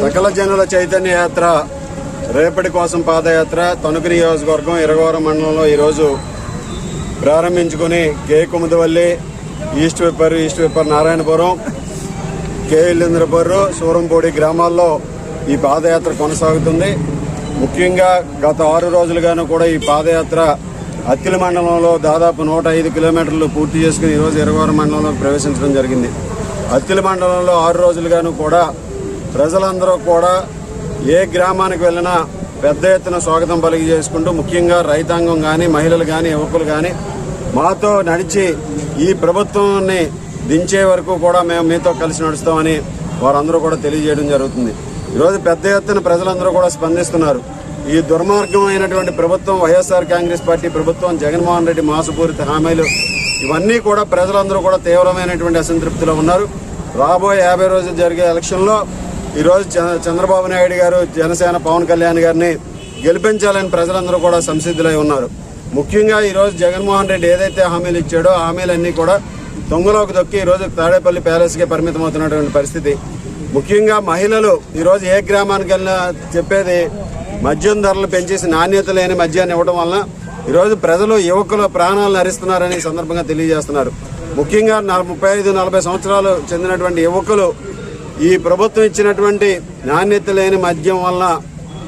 సకల జనుల చైతన్య యాత్ర రేపటి కోసం పాదయాత్ర తణుకు నియోజకవర్గం ఇరగవరం మండలంలో ఈరోజు ప్రారంభించుకుని K Kumudavalli east Vippar east Vippar Narayanapuram K Illindraparru Surampudi గ్రామాల్లో ఈ పాదయాత్ర కొనసాగుతుంది. ముఖ్యంగా గత ఆరు రోజులుగాను కూడా ఈ పాదయాత్ర అత్తిలి మండలంలో దాదాపు నూట ఐదు కిలోమీటర్లు పూర్తి చేసుకుని ఈరోజు ఇరగవరం మండలంలో ప్రవేశించడం జరిగింది. అత్తిలి మండలంలో ఆరు రోజులుగాను కూడా ప్రజలందరూ కూడా ఏ గ్రామానికి వెళ్ళినా పెద్ద ఎత్తున స్వాగతం పలికి చేసుకుంటూ ముఖ్యంగా రైతాంగం కానీ మహిళలు కానీ యువకులు కానీ మాతో నడిచి ఈ ప్రభుత్వాన్ని దించే వరకు కూడా మేము మీతో కలిసి నడుస్తామని వారందరూ కూడా తెలియజేయడం జరుగుతుంది. ఈరోజు పెద్ద ఎత్తున ప్రజలందరూ కూడా స్పందిస్తున్నారు. ఈ దుర్మార్గం అయినటువంటి ప్రభుత్వం వైఎస్ఆర్ కాంగ్రెస్ పార్టీ ప్రభుత్వం జగన్మోహన్ రెడ్డి మాసపూరిత హామీలు ఇవన్నీ కూడా ప్రజలందరూ కూడా తీవ్రమైనటువంటి అసంతృప్తిలో ఉన్నారు. రాబోయే యాభై రోజులు జరిగే ఎలక్షన్లో ఈరోజు చంద్రబాబు నాయుడు గారు జనసేన పవన్ కళ్యాణ్ గారిని గెలిపించాలని ప్రజలందరూ కూడా సంసిద్ధులై ఉన్నారు. ముఖ్యంగా ఈరోజు జగన్మోహన్ రెడ్డి ఏదైతే హామీలు ఇచ్చాడో ఆ హామీలన్నీ కూడా దొంగలోకి దొక్కి ఈరోజు తాడేపల్లి ప్యాలెస్కే పరిమితమవుతున్నటువంటి పరిస్థితి. ముఖ్యంగా మహిళలు ఈరోజు ఏ గ్రామానికి వెళ్ళినా చెప్పేది మద్యం ధరలు పెంచేసి నాణ్యత లేని మద్యాన్ని ఇవ్వడం వలన ఈరోజు ప్రజలు యువకుల ప్రాణాలను హరిస్తున్నారని సందర్భంగా తెలియజేస్తున్నారు. ముఖ్యంగా ముప్పై ఐదు నలభై సంవత్సరాలు చెందినటువంటి యువకులు ఈ ప్రభుత్వం ఇచ్చినటువంటి నాణ్యత లేని మద్యం వలన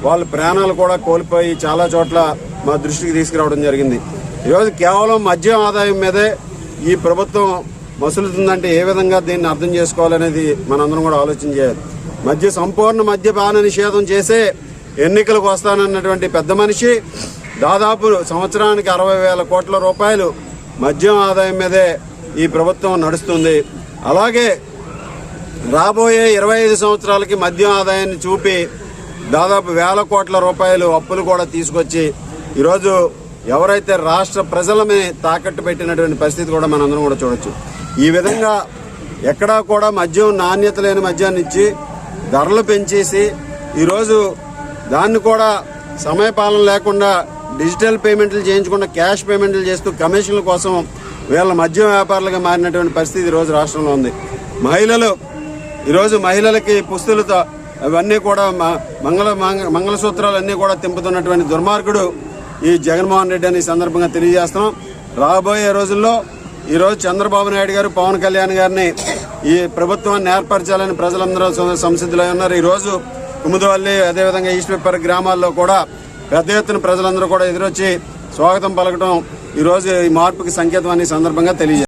వాళ్ళ ప్రాణాలు కూడా కోల్పోయి చాలా చోట్ల మా దృష్టికి తీసుకురావడం జరిగింది. ఈరోజు కేవలం మద్యం ఆదాయం మీదే ఈ ప్రభుత్వం మసులుతుందంటే ఏ విధంగా దీన్ని అర్థం చేసుకోవాలనేది మనందరం కూడా ఆలోచన చేయాలి. మద్య సంపూర్ణ మద్యపాన నిషేధం చేసే ఎన్నికలకు వస్తానన్నటువంటి పెద్ద మనిషి దాదాపు సంవత్సరానికి అరవై వేల కోట్ల రూపాయలు మద్యం ఆదాయం మీదే ఈ ప్రభుత్వం నడుస్తుంది. అలాగే రాబోయే ఇరవై ఐదు సంవత్సరాలకి మద్యం ఆదాయాన్ని చూపి దాదాపు వేల కోట్ల రూపాయలు అప్పులు కూడా తీసుకొచ్చి ఈరోజు ఎవరైతే రాష్ట్ర ప్రజలమే తాకట్టు పెట్టినటువంటి పరిస్థితి కూడా మనందరం కూడా చూడొచ్చు. ఈ విధంగా ఎక్కడా కూడా మద్యం నాణ్యత లేని మద్యాన్ని ఇచ్చి ధరలు పెంచేసి ఈరోజు దాన్ని కూడా సమయపాలన లేకుండా డిజిటల్ పేమెంట్లు చేయించకుండా క్యాష్ పేమెంట్లు చేస్తూ కమిషన్ల కోసం వీళ్ళ మద్యం వ్యాపారులుగా మారినటువంటి పరిస్థితి ఈరోజు రాష్ట్రంలో ఉంది. మహిళలు ఈరోజు మహిళలకి పుస్తులతో అవన్నీ కూడా మంగళ మంగ- మంగళసూత్రాలు అన్నీ కూడా తెంపుతున్నటువంటి దుర్మార్గుడు ఈ జగన్మోహన్ రెడ్డి అని సందర్భంగా తెలియజేస్తున్నాం. రాబోయే రోజుల్లో ఈరోజు చంద్రబాబు నాయుడు గారు పవన్ కళ్యాణ్ గారిని ఈ ప్రభుత్వాన్ని ఏర్పరచాలని ప్రజలందరూ సంసిద్ధులై ఉన్నారు. ఈరోజు కుముదవల్లి అదేవిధంగా ఈస్ట్ గ్రామాల్లో కూడా పెద్ద ఎత్తున ప్రజలందరూ కూడా ఎదురొచ్చి స్వాగతం పలకడం ఈరోజు ఈ మార్పుకి సంకేతం అనే సందర్భంగా తెలియజేస్తారు